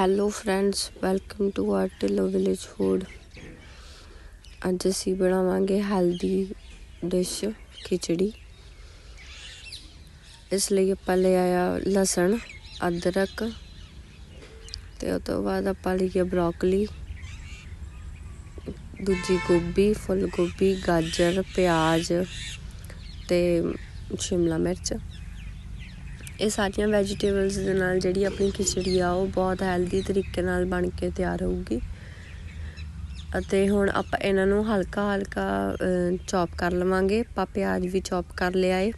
Hello friends welcome to R ਟਿਲੋ village food ਅੱਜ ਅਸੀਂ ਬਣਾਵਾਂਗੇ ਹੈਲਦੀ ਡਿਸ਼ ਖਿਚੜੀ। ਇਸ ਲਈ ਆਪਾਂ ਲੈ ਆਇਆ ਲਸਣ, ਅਦਰਕ, ਤੇ ਉਸ ਤੋਂ ਬਾਅਦ ਆਪਾਂ ਲਈਏ ਬਰੋਕਲੀ ਦੂਜੀ ਗੋਭੀ ਫੁੱਲ ਗੋਭੀ ਗਾਜਰ, ਪਿਆਜ਼ ਤੇ ਸ਼ਿਮਲਾ ਮਿਰਚ। ਇਹ ਸਾਰੀਆਂ ਵੈਜੀਟੇਬਲਸ ਦੇ ਨਾਲ ਜਿਹੜੀ ਆਪਣੀ ਖਿਚੜੀ ਆ, ਉਹ ਬਹੁਤ ਹੈਲਦੀ ਤਰੀਕੇ ਨਾਲ ਬਣ ਕੇ ਤਿਆਰ ਹੋਊਗੀ। ਅਤੇ ਹੁਣ ਆਪਾਂ ਇਹਨਾਂ ਨੂੰ ਹਲਕਾ ਹਲਕਾ ਚੌਪ ਕਰ ਲਵਾਂਗੇ। ਆਪਾਂ ਪਿਆਜ਼ ਵੀ ਚੌਪ ਕਰ ਲਿਆ ਏ,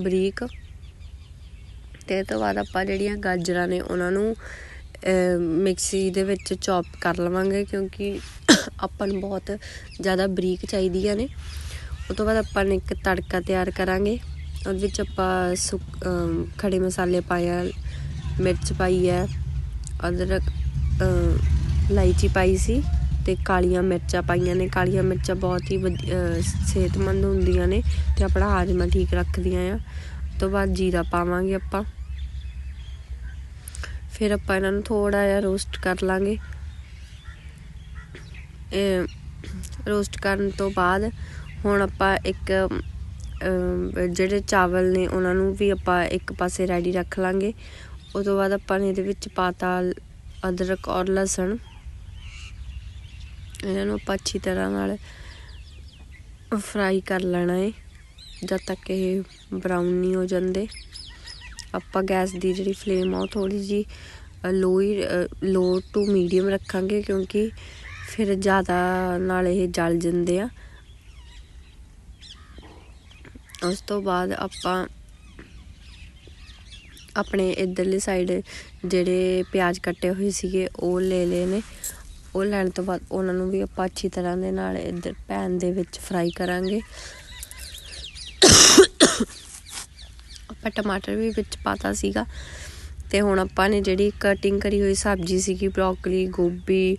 ਬਰੀਕ। ਤੇ ਇਸ ਤੋਂ ਬਾਅਦ ਆਪਾਂ ਜਿਹੜੀਆਂ ਗਾਜਰਾਂ ਨੇ, ਉਹਨਾਂ ਨੂੰ ਮਿਕਸੀ ਦੇ ਵਿੱਚ ਚੌਪ ਕਰ ਲਵਾਂਗੇ, ਕਿਉਂਕਿ ਆਪਾਂ ਨੂੰ ਬਹੁਤ ਜ਼ਿਆਦਾ ਬਰੀਕ ਚਾਹੀਦੀਆਂ ਨੇ। ਉਸ ਤੋਂ ਬਾਅਦ ਆਪਾਂ ਨੇ ਇੱਕ ਤੜਕਾ ਤਿਆਰ ਕਰਾਂਗੇ। ਉਹਦੇ ਵਿੱਚ ਆਪਾਂ ਸੁੱਕ ਖੜੇ ਮਸਾਲੇ ਪਾਇਆ, ਮਿਰਚ ਪਾਈ ਹੈ, ਅਦਰਕ ਇਲਾਇਚੀ ਪਾਈ ਸੀ ਤੇ ਕਾਲੀਆਂ ਮਿਰਚਾਂ ਪਾਈਆਂ ਨੇ। ਕਾਲੀਆਂ ਮਿਰਚਾਂ ਬਹੁਤ ਹੀ ਸਿਹਤਮੰਦ ਹੁੰਦੀਆਂ ਨੇ ਤੇ ਆਪਣਾ ਹਾਜ਼ਮਾ ਠੀਕ ਰੱਖਦੀਆਂ ਆ। ਤੋਂ ਬਾਅਦ ਜੀਰਾ ਪਾਵਾਂਗੇ ਆਪਾਂ। ਫਿਰ ਆਪਾਂ ਇਹਨਾਂ ਨੂੰ ਥੋੜਾ ਜਿਹਾ ਰੋਸਟ ਕਰ ਲਾਂਗੇ। ਰੋਸਟ ਕਰਨ ਤੋਂ ਬਾਅਦ ਹੁਣ ਆਪਾਂ ਇੱਕ ਜਿਹੜੇ ਚਾਵਲ ਨੇ ਉਹਨਾਂ ਨੂੰ ਵੀ ਆਪਾਂ ਇੱਕ ਪਾਸੇ ਰੈਡੀ ਰੱਖ ਲਾਂਗੇ। ਉਸ ਤੋਂ ਬਾਅਦ ਆਪਾਂ ਨੇ ਇਹਦੇ ਵਿੱਚ ਪਾਤਾ ਅਦਰਕ ਔਰ ਲਸਣ। ਇਹਨਾਂ ਨੂੰ ਆਪਾਂ ਅੱਛੀ ਤਰ੍ਹਾਂ ਨਾਲ ਫਰਾਈ ਕਰ ਲੈਣਾ ਹੈ ਜਦ ਤੱਕ ਇਹ ਬਰਾਊਨ ਨਹੀਂ ਹੋ ਜਾਂਦੇ। ਆਪਾਂ ਗੈਸ ਦੀ ਜਿਹੜੀ ਫਲੇਮ ਆ, ਉਹ ਥੋੜੀ ਜੀ ਲੋ ਹੀ ਲੋ ਟੂ ਮੀਡੀਅਮ ਰੱਖਾਂਗੇ ਕਿਉਂਕਿ ਫਿਰ ਜ਼ਿਆਦਾ ਨਾਲ ਇਹ ਜਲ ਜਾਂਦੇ ਆ। ਉਸ ਤੋਂ ਬਾਅਦ ਆਪਾਂ ਆਪਣੇ ਇਧਰਲੀ ਸਾਈਡ ਜਿਹੜੇ ਪਿਆਜ਼ ਕੱਟੇ ਹੋਏ ਸੀਗੇ, ਉਹ ਲੈ ਲਏ ਨੇ। ਉਹ ਲੈਣ ਤੋਂ ਬਾਅਦ ਉਹਨਾਂ ਨੂੰ ਵੀ ਆਪਾਂ ਅੱਛੀ ਤਰ੍ਹਾਂ ਦੇ ਨਾਲ ਇਧਰ ਪੈਨ ਦੇ ਵਿੱਚ ਫਰਾਈ ਕਰਾਂਗੇ। ਆਪਾਂ ਟਮਾਟਰ ਵੀ ਵਿੱਚ ਪਾਤਾ ਸੀਗਾ। ਤੇ ਹੁਣ ਆਪਾਂ ਨੇ ਜਿਹੜੀ ਕਟਿੰਗ ਕਰੀ ਹੋਈ ਸਬਜ਼ੀ ਸੀਗੀ ਬ੍ਰੋਕਲੀ ਗੋਭੀ,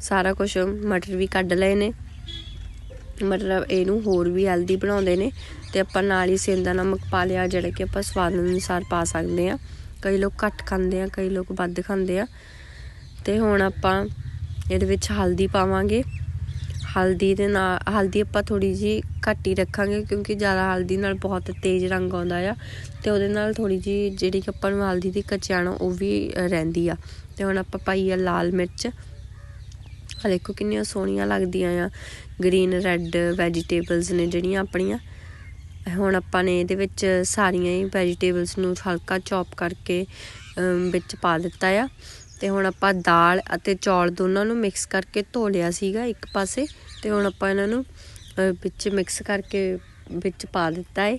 ਸਾਰਾ ਕੁਝ ਮਟਰ ਵੀ ਕੱਢ ਲਏ ਨੇ। ਮਤਲਬ ਇਹਨੂੰ ਹੋਰ ਵੀ ਹੈਲਦੀ ਬਣਾਉਂਦੇ ਨੇ ਤੇ ਆਪਾਂ ਨਾਲ ਹੀ ਸੇਂਦਾ ਨਮਕ ਪਾ ਲਿਆ, ਜਿਹੜਾ ਕਿ ਆਪਾਂ ਸਵਾਦ ਅਨੁਸਾਰ ਪਾ ਸਕਦੇ ਆ ਕਈ ਲੋਕ ਘੱਟ ਖਾਂਦੇ ਆ, ਕਈ ਲੋਕ ਵੱਧ ਖਾਂਦੇ ਆ। ਤੇ ਹੁਣ ਆਪਾਂ ਇਹਦੇ ਵਿੱਚ ਹਲਦੀ ਪਾਵਾਂਗੇ। ਹਲਦੀ ਦੇ ਨਾਲ, ਹਲਦੀ ਆਪਾਂ ਥੋੜੀ ਜੀ ਘੱਟ ਹੀ ਰੱਖਾਂਗੇ, ਕਿਉਂਕਿ ਜ਼ਿਆਦਾ ਹਲਦੀ ਨਾਲ ਬਹੁਤ ਤੇਜ਼ ਰੰਗ ਆਉਂਦਾ ਆ। ਤੇ ਉਹਦੇ ਨਾਲ ਥੋੜੀ ਜੀ ਜਿਹੜੀ ਕਿ ਆਪਾਂ ਨੂੰ ਹਲਦੀ ਦੀ ਕਚਾਣ ਉਹ ਵੀ ਰਹਿੰਦੀ ਆ। ਤੇ ਹੁਣ ਆਪਾਂ ਪਾਈ ਆ ਲਾਲ ਮਿਰਚ। ਆ ਦੇਖੋ ਕਿੰਨੀਆਂ ਸੋਹਣੀਆਂ ਲੱਗਦੀਆਂ ਆ। ਗ੍ਰੀਨ ਰੈੱਡ ਵੈਜੀਟੇਬਲਸ ਨੇ ਜਿਹੜੀਆਂ ਆਪਣੀਆਂ। ਹੁਣ ਆਪਾਂ ਨੇ ਇਹਦੇ ਵਿੱਚ ਸਾਰੀਆਂ ਹੀ ਵੈਜੀਟੇਬਲਸ ਨੂੰ ਹਲਕਾ ਚੌਪ ਕਰਕੇ ਵਿੱਚ ਪਾ ਦਿੱਤਾ ਆ। ਤੇ ਹੁਣ ਆਪਾਂ ਦਾਲ ਅਤੇ ਚੌਲ ਦੋਨਾਂ ਨੂੰ ਮਿਕਸ ਕਰਕੇ ਧੋ ਲਿਆ ਸੀਗਾ ਇੱਕ ਪਾਸੇ। ਤੇ ਹੁਣ ਆਪਾਂ ਇਹਨਾਂ ਨੂੰ ਵਿੱਚ ਮਿਕਸ ਕਰਕੇ ਵਿੱਚ ਪਾ ਦਿੱਤਾ ਹੈ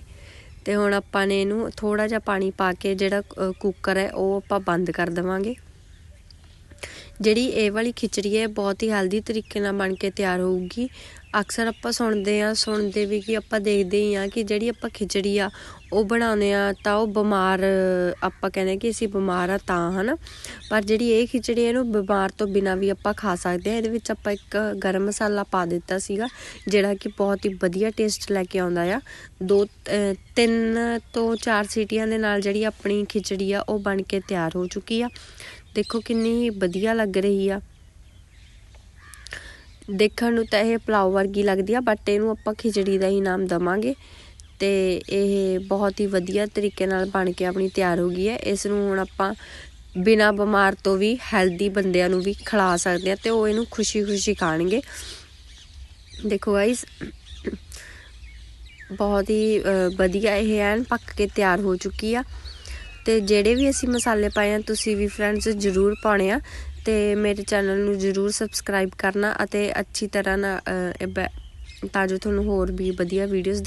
ਤੇ ਹੁਣ ਆਪਾਂ ਨੇ ਇਹਨੂੰ ਥੋੜਾ ਜਿਹਾ ਪਾਣੀ ਪਾ ਕੇ ਜਿਹੜਾ ਕੁੱਕਰ ਹੈ, ਉਹ ਆਪਾਂ ਬੰਦ ਕਰ ਦਵਾਂਗੇ। ਜਿਹੜੀ ਇਹ ਵਾਲੀ ਖਿਚੜੀ ਹੈ ਬਹੁਤ ਹੀ ਹੈਲਦੀ ਤਰੀਕੇ ਨਾਲ ਬਣ ਕੇ ਤਿਆਰ ਹੋਊਗੀ। ਅਕਸਰ ਆਪਾਂ ਸੁਣਦੇ ਆ ਸੁਣਦੇ ਵੀ ਕਿ ਆਪਾਂ ਦੇਖਦੇ ਹੀ ਆ ਕਿ ਜਿਹੜੀ ਆਪਾਂ ਖਿਚੜੀ ਆ, ਉਹ ਬਣਾਉਂਦੇ ਆ ਤਾਂ ਉਹ ਬਿਮਾਰ, ਆਪਾਂ ਕਹਿੰਦੇ ਕਿ ਅਸੀਂ ਬਿਮਾਰ ਆ ਤਾਂ, ਹਨਾ? ਪਰ ਜਿਹੜੀ ਇਹ ਖਿਚੜੀ ਇਹਨੂੰ ਬਿਮਾਰ ਤੋਂ ਬਿਨਾ ਵੀ ਆਪਾਂ ਖਾ ਸਕਦੇ ਆ ਇਹਦੇ ਵਿੱਚ ਆਪਾਂ ਇੱਕ ਗਰਮ ਮਸਾਲਾ ਪਾ ਦਿੱਤਾ ਸੀਗਾ, ਜਿਹੜਾ ਕਿ ਬਹੁਤ ਹੀ ਵਧੀਆ ਟੇਸਟ ਲੈ ਕੇ ਆਉਂਦਾ ਆ। ਦੋ ਤਿੰਨ ਤੋਂ ਚਾਰ ਸੀਟੀਆਂ ਦੇ ਨਾਲ ਜਿਹੜੀ ਆਪਣੀ ਖਿਚੜੀ ਆ, ਉਹ ਬਣ ਕੇ ਤਿਆਰ ਹੋ ਚੁੱਕੀ ਆ। ਦੇਖੋ ਕਿੰਨੀ ਵਧੀਆ ਲੱਗ ਰਹੀ ਆ। ਦੇਖਣ ਨੂੰ ਤਾਂ ਇਹ ਪਲਾਉ ਵਰਗੀ ਲੱਗਦੀ ਆ ਬਟ ਇਹਨੂੰ ਆਪਾਂ ਖਿਚੜੀ ਦਾ ਹੀ ਨਾਮ ਦਵਾਂਗੇ। ਤੇ ਇਹ ਬਹੁਤ ਹੀ ਵਧੀਆ ਤਰੀਕੇ ਨਾਲ ਬਣ ਕੇ ਆਪਣੀ ਤਿਆਰ ਹੋ ਗਈ ਹੈ। ਇਸ ਨੂੰ ਹੁਣ ਆਪਾਂ ਬਿਨਾ ਬਿਮਾਰ ਤੋਂ ਵੀ ਹੈਲਦੀ ਬੰਦਿਆਂ ਨੂੰ ਵੀ ਖਿਲਾ ਸਕਦੇ ਆ ਤੇ ਉਹ ਇਹਨੂੰ ਖੁਸ਼ੀ-ਖੁਸ਼ੀ ਖਾਣਗੇ। ਦੇਖੋ ਗਾਇਸ ਬਹੁਤ ਹੀ ਵਧੀਆ ਇਹ ਐਨ ਪੱਕ ਕੇ ਤਿਆਰ ਹੋ ਚੁੱਕੀ ਆ। ਤੇ ਜਿਹੜੇ ਵੀ ਅਸੀਂ ਮਸਾਲੇ ਪਾਏ ਆ, ਤੁਸੀਂ ਵੀ ਫਰੈਂਡਸ ਜ਼ਰੂਰ ਪਾਉਣੇ ਆ ਤੇ ਮੇਰੇ ਚੈਨਲ ਨੂੰ ਜ਼ਰੂਰ ਸਬਸਕ੍ਰਾਈਬ ਕਰਨਾ ਅਤੇ ਅੱਛੀ ਤਰ੍ਹਾਂ ਨਾਲ ਤਾਂ ਜੋ ਤੁਹਾਨੂੰ ਹੋਰ ਵੀ ਵਧੀਆ ਵੀਡੀਓਜ਼